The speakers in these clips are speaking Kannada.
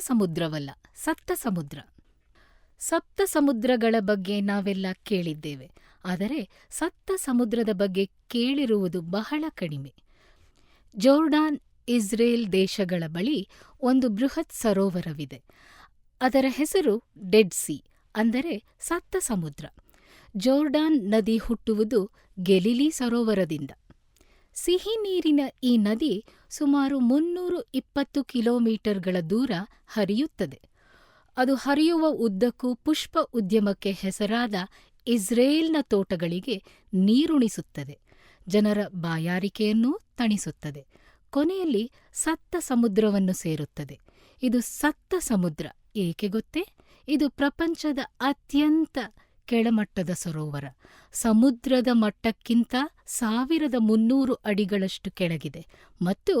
ಸಮುದ್ರವಲ್ಲ ಸಪ್ತ ಸಮುದ್ರ ಸಪ್ತ ಸಮುದ್ರಗಳ ಬಗ್ಗೆ ನಾವೆಲ್ಲ ಕೇಳಿದ್ದೇವೆ, ಆದರೆ ಸಪ್ತ ಸಮುದ್ರದ ಬಗ್ಗೆ ಕೇಳಿರುವುದು ಬಹಳ ಕಡಿಮೆ. ಜೋರ್ಡಾನ್, ಇಸ್ರೇಲ್ ದೇಶಗಳ ಬಳಿ ಒಂದು ಬೃಹತ್ ಸರೋವರವಿದೆ, ಅದರ ಹೆಸರು ಡೆಡ್ ಸಿ, ಅಂದರೆ ಸಪ್ತ ಸಮುದ್ರ ಜೋರ್ಡಾನ್ ನದಿ ಹುಟ್ಟುವುದು ಗೆಲಿಲಿ ಸರೋವರದಿಂದ. ಸಿಹಿ ನೀರಿನ ಈ ನದಿ ಸುಮಾರು ಮುನ್ನೂರು ಇಪ್ಪತ್ತು ಕಿಲೋಮೀಟರ್ಗಳ ದೂರ ಹರಿಯುತ್ತದೆ. ಅದು ಹರಿಯುವ ಉದ್ದಕ್ಕೂ ಪುಷ್ಪ ಉದ್ಯಮಕ್ಕೆ ಹೆಸರಾದ ಇಸ್ರೇಲ್ನ ತೋಟಗಳಿಗೆ ನೀರುಣಿಸುತ್ತದೆ. ಜನರ ಬಾಯಾರಿಕೆಯನ್ನೂ ತಣಿಸುತ್ತದೆ. ಕೊನೆಯಲ್ಲಿ ಸತ್ತ ಸಮುದ್ರವನ್ನು ಸೇರುತ್ತದೆ. ಇದು ಸತ್ತ ಸಮುದ್ರ ಏಕೆ ಗೊತ್ತೇ? ಇದು ಪ್ರಪಂಚದ ಅತ್ಯಂತ ಕೆಳಮಟ್ಟದ ಸರೋವರ. ಸಮುದ್ರದ ಮಟ್ಟಕ್ಕಿಂತ ಸಾವಿರದ ಮುನ್ನೂರು ಅಡಿಗಳಷ್ಟು ಕೆಳಗಿದೆ ಮತ್ತು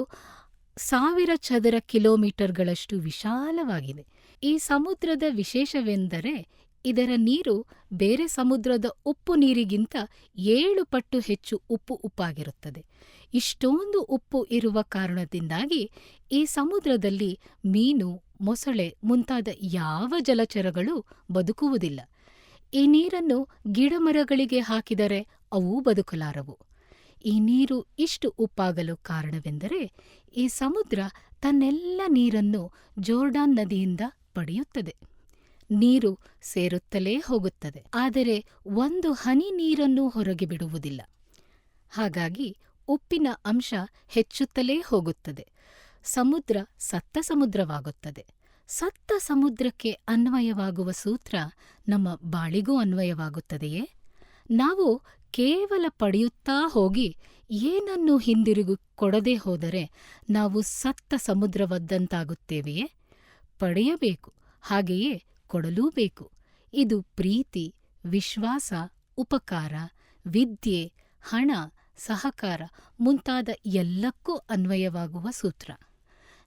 ಸಾವಿರ ಚದರ ಕಿಲೋಮೀಟರ್ಗಳಷ್ಟು ವಿಶಾಲವಾಗಿದೆ. ಈ ಸಮುದ್ರದ ವಿಶೇಷವೆಂದರೆ ಇದರ ನೀರು ಬೇರೆ ಸಮುದ್ರದ ಉಪ್ಪು ನೀರಿಗಿಂತ ಏಳು ಪಟ್ಟು ಹೆಚ್ಚು ಉಪ್ಪು ಉಪ್ಪಾಗಿರುತ್ತದೆ. ಇಷ್ಟೊಂದು ಉಪ್ಪು ಇರುವ ಕಾರಣದಿಂದಾಗಿ ಈ ಸಮುದ್ರದಲ್ಲಿ ಮೀನು, ಮೊಸಳೆ ಮುಂತಾದ ಯಾವ ಜಲಚರಗಳು ಬದುಕುವುದಿಲ್ಲ. ಈ ನೀರನ್ನು ಗಿಡಮರಗಳಿಗೆ ಹಾಕಿದರೆ ಅವು ಬದುಕಲಾರವು. ಈ ನೀರು ಇಷ್ಟು ಉಪ್ಪಾಗಲು ಕಾರಣವೆಂದರೆ ಈ ಸಮುದ್ರ ತನ್ನೆಲ್ಲ ನೀರನ್ನು ಜೋರ್ಡಾನ್ ನದಿಯಿಂದ ಪಡೆಯುತ್ತದೆ. ನೀರು ಸೇರುತ್ತಲೇ ಹೋಗುತ್ತದೆ. ಆದರೆ ಒಂದು ಹನಿ ನೀರನ್ನು ಹೊರಗೆ ಬಿಡುವುದಿಲ್ಲ. ಹಾಗಾಗಿ ಉಪ್ಪಿನ ಅಂಶ ಹೆಚ್ಚುತ್ತಲೇ ಹೋಗುತ್ತದೆ. ಸಮುದ್ರ ಸತ್ತ ಸಮುದ್ರವಾಗುತ್ತದೆ. ಸತ್ತ ಸಮುದ್ರಕ್ಕೆ ಅನ್ವಯವಾಗುವ ಸೂತ್ರ ನಮ್ಮ ಬಾಳಿಗೂ ಅನ್ವಯವಾಗುತ್ತದೆಯೇ? ನಾವು ಕೇವಲ ಪಡೆಯುತ್ತಾ ಹೋಗಿ ಏನನ್ನು ಹಿಂದಿರುಗಿ ಕೊಡದೆ ಹೋದರೆ ನಾವು ಸತ್ತ ಸಮುದ್ರವದ್ದಂತಾಗುತ್ತೇವೆಯೇ? ಪಡೆಯಬೇಕು, ಹಾಗೆಯೇ ಕೊಡಲೂಬೇಕು. ಇದು ಪ್ರೀತಿ, ವಿಶ್ವಾಸ, ಉಪಕಾರ, ವಿದ್ಯೆ, ಹಣ, ಸಹಕಾರ ಮುಂತಾದ ಎಲ್ಲಕ್ಕೂ ಅನ್ವಯವಾಗುವ ಸೂತ್ರ.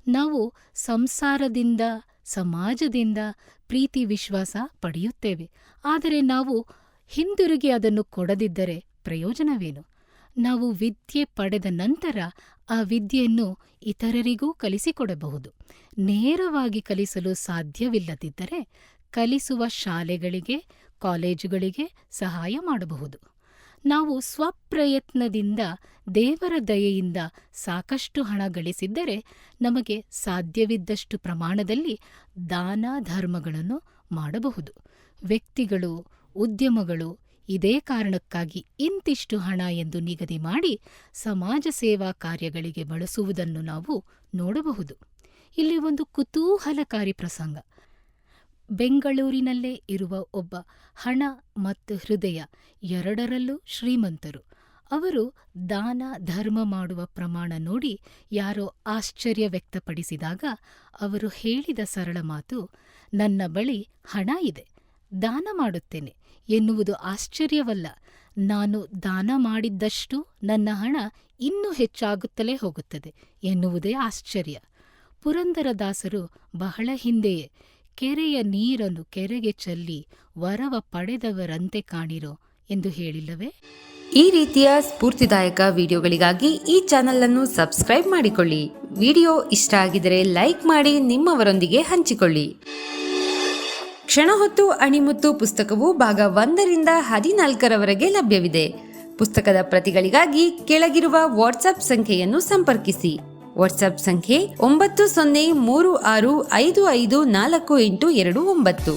ನಾವು ಸಂಸಾರದಿಂದ, ಸಮಾಜದಿಂದ ಪ್ರೀತಿ ವಿಶ್ವಾಸ ಪಡೆಯುತ್ತೇವೆ. ಆದರೆ ನಾವು ಹಿಂದಿರುಗಿ ಅದನ್ನು ಕೊಡದಿದ್ದರೆ ಪ್ರಯೋಜನವೇನು? ನಾವು ವಿದ್ಯೆ ಪಡೆದ ನಂತರ ಆ ವಿದ್ಯೆಯನ್ನು ಇತರರಿಗೂ ಕಲಿಸಿಕೊಡಬಹುದು. ನೇರವಾಗಿ ಕಲಿಸಲು ಸಾಧ್ಯವಿಲ್ಲದಿದ್ದರೆ ಕಲಿಸುವ ಶಾಲೆಗಳಿಗೆ, ಕಾಲೇಜುಗಳಿಗೆ ಸಹಾಯ ಮಾಡಬಹುದು. ನಾವು ಸ್ವಪ್ರಯತ್ನದಿಂದ ದೇವರ ದಯೆಯಿಂದ ಸಾಕಷ್ಟು ಹಣ ಗಳಿಸಿದ್ದರೆ ನಮಗೆ ಸಾಧ್ಯವಿದ್ದಷ್ಟು ಪ್ರಮಾಣದಲ್ಲಿ ದಾನ ಧರ್ಮಗಳನ್ನು ಮಾಡಬಹುದು. ವ್ಯಕ್ತಿಗಳು, ಉದ್ಯಮಗಳು ಇದೇ ಕಾರಣಕ್ಕಾಗಿ ಇಂತಿಷ್ಟು ಹಣ ಎಂದು ನಿಗದಿ ಮಾಡಿ ಸಮಾಜ ಸೇವಾ ಕಾರ್ಯಗಳಿಗೆ ಬಳಸುವುದನ್ನು ನಾವು ನೋಡಬಹುದು. ಇಲ್ಲಿ ಒಂದು ಕುತೂಹಲಕಾರಿ ಪ್ರಸಂಗ. ಬೆಂಗಳೂರಿನಲ್ಲೇ ಇರುವ ಒಬ್ಬ ಹಣ ಮತ್ತು ಹೃದಯ ಎರಡರಲ್ಲೂ ಶ್ರೀಮಂತರು. ಅವರು ದಾನ, ಧರ್ಮ ಮಾಡುವ ಪ್ರಮಾಣ ನೋಡಿ ಯಾರೋ ಆಶ್ಚರ್ಯ ವ್ಯಕ್ತಪಡಿಸಿದಾಗ ಅವರು ಹೇಳಿದ ಸರಳ ಮಾತು, ನನ್ನ ಬಳಿ ಹಣ ಇದೆ, ದಾನ ಮಾಡುತ್ತೇನೆ ಎನ್ನುವುದು ಆಶ್ಚರ್ಯವಲ್ಲ. ನಾನು ದಾನ ಮಾಡಿದ್ದಷ್ಟು ನನ್ನ ಹಣ ಇನ್ನೂ ಹೆಚ್ಚಾಗುತ್ತಲೇ ಹೋಗುತ್ತದೆ ಎನ್ನುವುದೇ ಆಶ್ಚರ್ಯ. ಪುರಂದರದಾಸರು ಬಹಳ ಹಿಂದೆಯೇ ಕೆರೆಯ ನೀರನ್ನು ಕೆರೆಗೆ ಚೆಲ್ಲಿ ವರವ ಪಡೆದವರಂತೆ ಕಾಣಿರೋ ಎಂದು ಹೇಳಿಲ್ಲವೇ? ಈ ರೀತಿಯ ಸ್ಫೂರ್ತಿದಾಯಕ ವಿಡಿಯೋಗಳಿಗಾಗಿ ಈ ಚಾನೆಲ್ ಅನ್ನು ಸಬ್ಸ್ಕ್ರೈಬ್ ಮಾಡಿಕೊಳ್ಳಿ. ವಿಡಿಯೋ ಇಷ್ಟ ಆಗಿದರೆ ಲೈಕ್ ಮಾಡಿ, ನಿಮ್ಮವರೊಂದಿಗೆ ಹಂಚಿಕೊಳ್ಳಿ. ಕ್ಷಣ ಹೊತ್ತು ಅಣಿಮುತ್ತು ಪುಸ್ತಕವು ಭಾಗ ಒಂದರಿಂದ ಹದಿನಾಲ್ಕರವರೆಗೆ ಲಭ್ಯವಿದೆ. ಪುಸ್ತಕದ ಪ್ರತಿಗಳಿಗಾಗಿ ಕೆಳಗಿರುವ ವಾಟ್ಸಪ್ ಸಂಖ್ಯೆಯನ್ನು ಸಂಪರ್ಕಿಸಿ. ವಾಟ್ಸ್ಆಪ್ ಸಂಖ್ಯೆ ಒಂಬತ್ತು ಸೊನ್ನೆ ಮೂರು ಆರು ಐದು ಐದು ನಾಲ್ಕು ಎಂಟು ಎರಡು ಒಂಬತ್ತು.